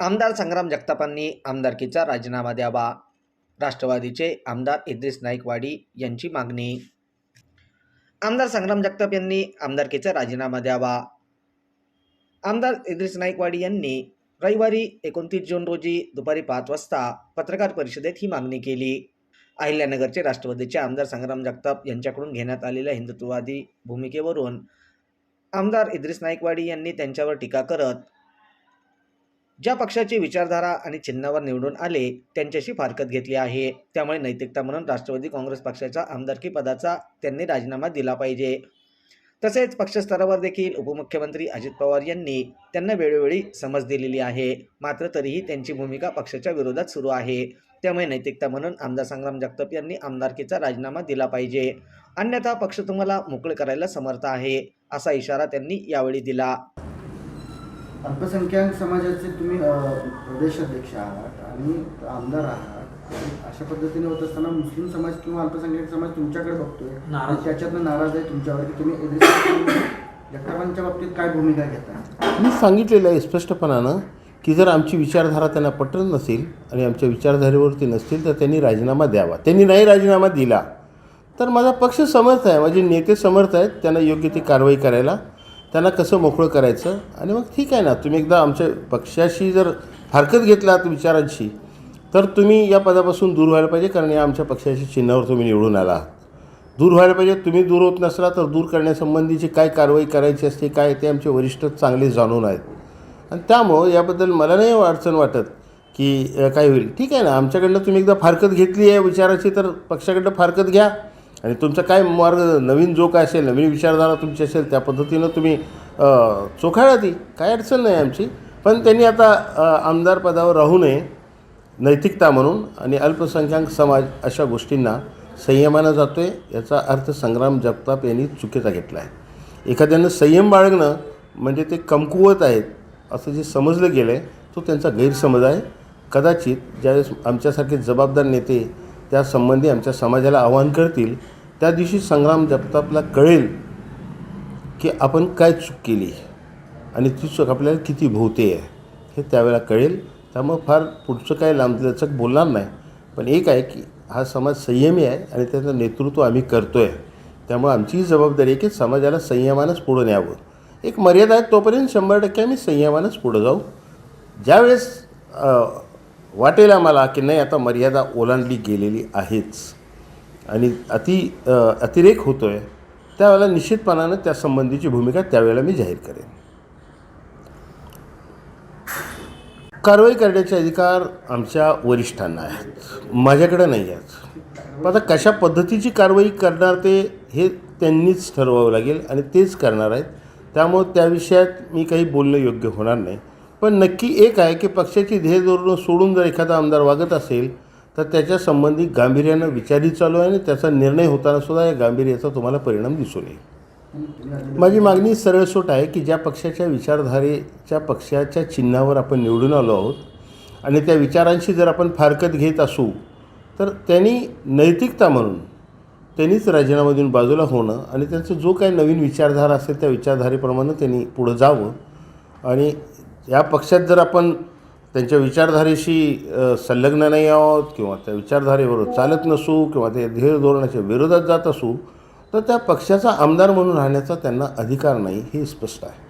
आमदार संग्राम जगतापांनी आमदारकीचा राजीनामा द्यावा. राष्ट्रवादीचे आमदार इद्रिस नाईकवाडी यांची मागणी. आमदार संग्राम जगताप यांनी आमदारकीचा राजीनामा द्यावा. आमदार इद्रिस नाईकवाडी यांनी रविवारी एकोणतीस जून रोजी दुपारी पाच वाजता पत्रकार परिषदेत ही मागणी केली. अहिल्यानगरचे राष्ट्रवादीचे आमदार संग्राम जगताप यांच्याकडून घेण्यात आलेल्या हिंदुत्ववादी भूमिकेवरून आमदार इद्रिस नाईकवाडी यांनी त्यांच्यावर टीका करत ज्या पक्षाची विचारधारा आणि चिन्हावर निवडून आले त्यांच्याशी फारकत घेतली आहे. त्यामुळे नैतिकता म्हणून राष्ट्रवादी काँग्रेस पक्षाचा आमदारकी पदाचा त्यांनी राजीनामा दिला पाहिजे. तसेच पक्षस्तरावर देखील उपमुख्यमंत्री अजित पवार यांनी त्यांना वेळोवेळी समज दिलेली आहे. मात्र तरीही त्यांची भूमिका पक्षाच्या विरोधात सुरू आहे. त्यामुळे नैतिकता म्हणून आमदार संग्राम जगताप यांनी आमदारकीचा राजीनामा दिला पाहिजे. अन्यथा पक्ष तुम्हाला मोकळे करायला समर्थ आहे असा इशारा त्यांनी यावेळी दिला. अल्पसंख्याक समाजाचे तुम्ही प्रदेशाध्यक्ष आहात आणि आमदार आहात. अशा पद्धतीने होत असताना मुस्लिम समाज किंवा अल्पसंख्याक समाज तुमच्याकडे बघतोय. नाराज. आणि त्याच्यातनं नाराज आहे तुमच्यावर की तुम्ही जगतापांच्या बाबतीत काय भूमिका घेता? मी सांगितलेलं आहे स्पष्टपणानं की जर आमची विचारधारा त्यांना पटत नसेल आणि आमच्या विचारधारेवरती नसतील तर त्यांनी राजीनामा द्यावा. त्यांनी नाही राजीनामा दिला तर माझा पक्ष समर्थ आहे. माझे नेते समर्थ आहेत. त्यांना योग्य ती कारवाई करायला त्यांना कसं मोकळं करायचं? आणि मग ठीक आहे ना तुम्ही एकदा आमच्या पक्षाशी जर हरकत घेतलात विचारांशी तर तुम्ही या पदापासून दूर व्हायला पाहिजे कारण या आमच्या पक्षाच्या चिन्हावर तुम्ही निवडून आला. आहात दूर व्हायला पाहिजे तुम्ही दूर होत नसला तर दूर करण्यासंबंधीची काय कारवाई करायची असते काय ते आमचे वरिष्ठ चांगले जाणून आहेत. आणि त्यामुळं याबद्दल मला नाही अडचण वाटत की काय होईल. ठीक आहे ना आमच्याकडनं तुम्ही एकदा फारकत घेतली आहे विचाराची तर पक्षाकडनं फारकत घ्या. आणि तुमचा काय मार्ग नवीन जो काय असेल नवीन विचारधारा तुमची असेल त्या पद्धतीनं तुम्ही चोखाळा ती. काय अडचण नाही आमची. पण त्यांनी आता आमदार पदावर राहू नये नैतिकता म्हणून आणि अल्पसंख्याक समाज अशा गोष्टींना संयमानं जातो आहे याचा अर्थ संग्राम जगताप यांनी चुकीचा घेतला आहे एखाद्यानं संयम बाळगणं म्हणजे ते कमकुवत आहेत असं जे समजलं गेलं आहे तो त्यांचा गैरसमज आहे. कदाचित ज्यावेळेस आमच्यासारखे जबाबदार नेते त्या संबंधी आमच्या समाजाला आवाहन करतील. त्या दिवशी संग्राम जगतापला कळेल की आपण काय चूक केली. आणि ती चूक आपल्याला किती भोवते आहे हे त्यावेळेला कळेल. त्यामुळं फार पुढचं काय लांबलचक बोलणार नाही. पण एक आहे की हा समाज संयमी आहे आणि त्याचं नेतृत्व आम्ही करतो आहे त्यामुळे आमचीही जबाबदारी आहे की समाजाला संयमानंच पुढं न्यावं. एक मर्यादा आहे तोपर्यंत शंभर टक्के आम्ही संयमानंच पुढं जाऊ. ज्यावेळेस वाटेल आम्हाला की नाही आता मर्यादा ओलांडली गेलेली आहेच आणि अति अतिरेक होतो आहे त्यावेळेला निश्चितपणानं त्या संबंधीची भूमिका त्यावेळेला मी जाहीर करेन. कारवाई करण्याचे अधिकार आमच्या वरिष्ठांना आहेत. माझ्याकडे नाही आहेत. पण आता कशा पद्धतीची कारवाई करणार ते हे त्यांनीच ठरवावं लागेल आणि तेच करणार आहेत. त्यामुळं त्या विषयात मी काही बोलणं योग्य होणार नाही. पण नक्की एक आहे की पक्षाची ध्येय धोरणं सोडून जर एखादा आमदार वागत असेल तर त्याच्या संबंधी गांभीर्यानं विचारही चालू आहे आणि त्याचा निर्णय होताना सुद्धा या गांभीर्याचा तुम्हाला परिणाम दिसून येईल. माझी मागणी सरळसोट आहे की ज्या पक्षाच्या विचारधारेच्या पक्षाच्या चिन्हावर आपण निवडून आलो आहोत आणि त्या विचारांशी जर आपण फारकत घेत असू तर त्यांनी नैतिकता म्हणून त्यांनीच राजीनामा बाजूला होणं आणि त्यांचं जो काही नवीन विचारधारा असेल त्या विचारधारेप्रमाणे त्यांनी पुढं जावं आणि या पक्षात जर आपण त्यांच्या विचारधारेशी संलग्न नाही आहोत किंवा त्या विचारधारेबरोबर चालत नसू किंवा ते ध्येय धोरणाच्या विरोधात जात असू तर त्या पक्षाचा आमदार म्हणून राहण्याचा त्यांना अधिकार नाही हे स्पष्ट आहे.